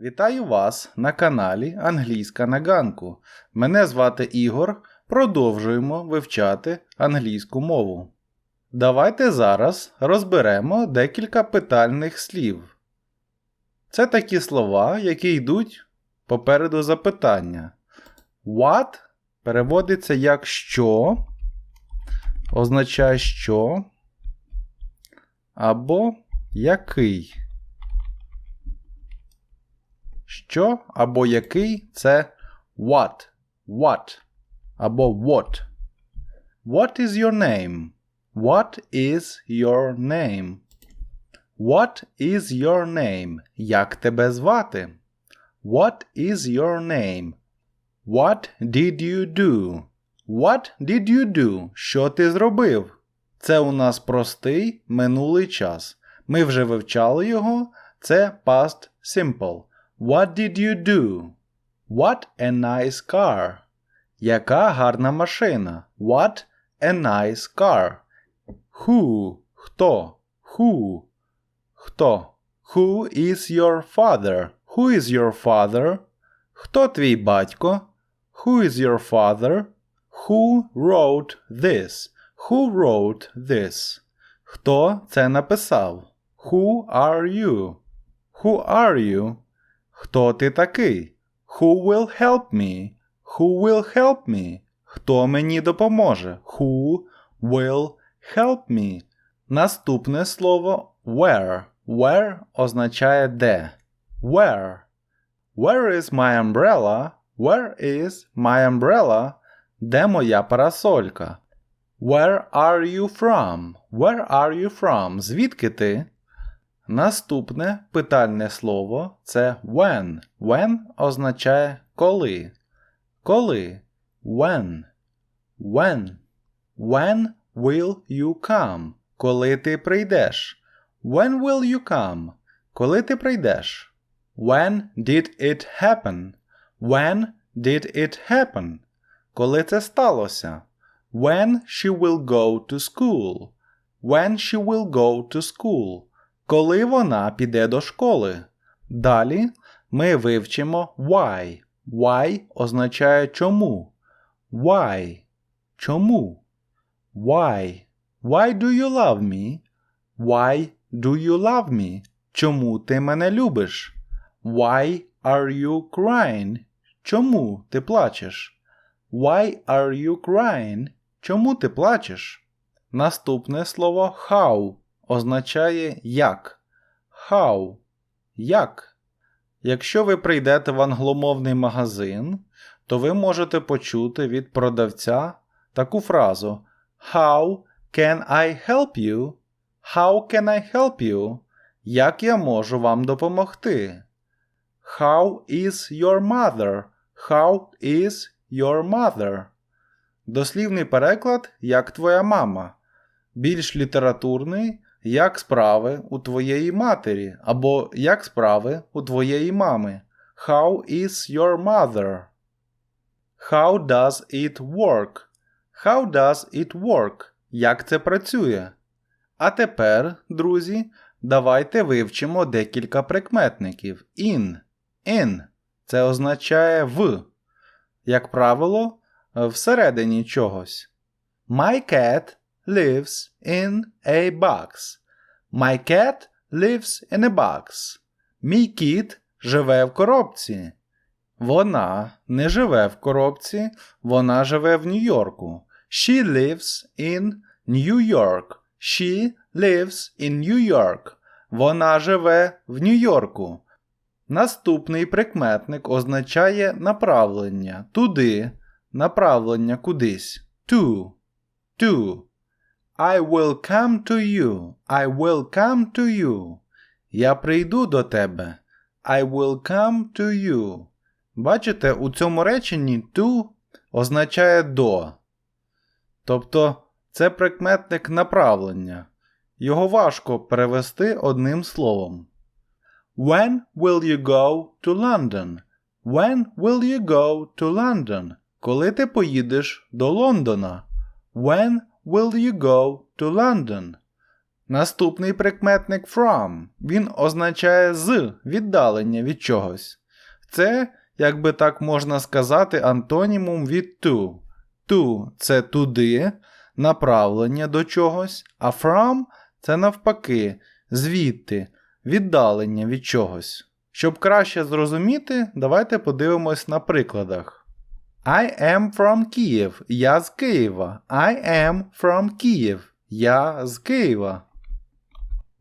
Вітаю вас на каналі Англійська на ганку. Мене звати Ігор. Продовжуємо вивчати англійську мову. Давайте зараз розберемо декілька питальних слів. Це такі слова, які йдуть попереду запитання. What переводиться як що, означає що, або який. Що або який це what, what або what. What is your name? What is your name? What is your name? Як тебе звати? What is your name? What did you do? What did you do? Що ти зробив? Це у нас простий минулий час. Ми вже вивчали його. Це past simple. What did you do? What a nice car. Яка гарна машина. What a nice car. Who? Хто? Who? Хто? Who is your father? Who is your father? Хто твій батько? Who is your father? Who wrote this? Who wrote this? Хто це написав? Who are you? Who are you? Хто ти такий? Who will help me? Who will help me? Хто мені допоможе? Who will help me? Наступне слово where. Where означає де. Where. Where is my umbrella? Where is my umbrella? Де моя парасолька? Where are you from? Where are you from? Звідки ти? Наступне питальне слово це when. When означає коли. Коли? When. When. When will you come? Коли ти прийдеш? When will you come? Коли ти прийдеш? When did it happen? When did it happen? Коли це сталося? When she will go to school? When she will go to school? Коли вона піде до школи? Далі ми вивчимо why. Why означає чому. Why? Чому? Why? Why do you love me? Why do you love me? Чому ти мене любиш? Why are you crying? Чому ти плачеш? Why are you crying? Чому ти плачеш? Наступне слово how означає як. How? Як? Якщо ви прийдете в англомовний магазин, то ви можете почути від продавця таку фразу How can I help you? How can I help you? Як я можу вам допомогти? How is your mother? How is your mother? Дослівний переклад як твоя мама. Більш літературний як справи у твоєї матері або як справи у твоєї мами. How is your mother? How does it work? How does it work? Як це працює? А тепер, друзі, давайте вивчимо декілька прикметників. In. In. Це означає в. Як правило, всередині чогось. My cat lives in a box. My cat lives in a box. Мій кіт живе в коробці. Вона не живе в коробці, вона живе в Нью-Йорку. She lives in New York. She lives in New York. Вона живе в Нью-Йорку. Наступний прикметник означає направлення туди, направлення кудись. To. To. I will come to you. I will come to you. Я прийду до тебе. I will come to you. Бачите, у цьому реченні to означає до. Тобто це прикметник направлення. Його важко перевести одним словом. When will you go to London? When will you go to London? Коли ти поїдеш до Лондона? When will you go to London? Наступний прикметник from. Він означає з віддалення від чогось. Це, як би так можна сказати, антонімум від to. To – це туди, направлення до чогось, а from це навпаки, звідти, віддалення від чогось. Щоб краще зрозуміти, давайте подивимось на прикладах. I am from Kyiv. Я з Києва. I am from Kyiv. Я з Києва.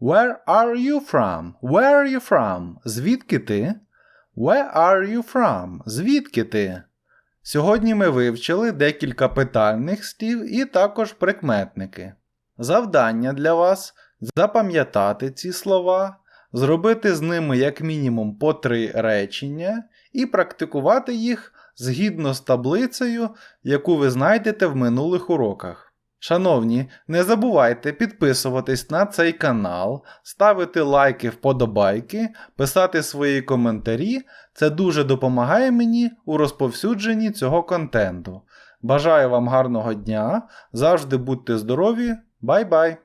Where are you from? Where are you from? Звідки ти? Where are you from? Звідки ти? Сьогодні ми вивчили декілька питальних слів і також прикметники. Завдання для вас запам'ятати ці слова, зробити з ними як мінімум по три речення і практикувати їх згідно з таблицею, яку ви знайдете в минулих уроках. Шановні, не забувайте підписуватись на цей канал, ставити лайки, вподобайки, писати свої коментарі. Це дуже допомагає мені у розповсюдженні цього контенту. Бажаю вам гарного дня, завжди будьте здорові, бай-бай!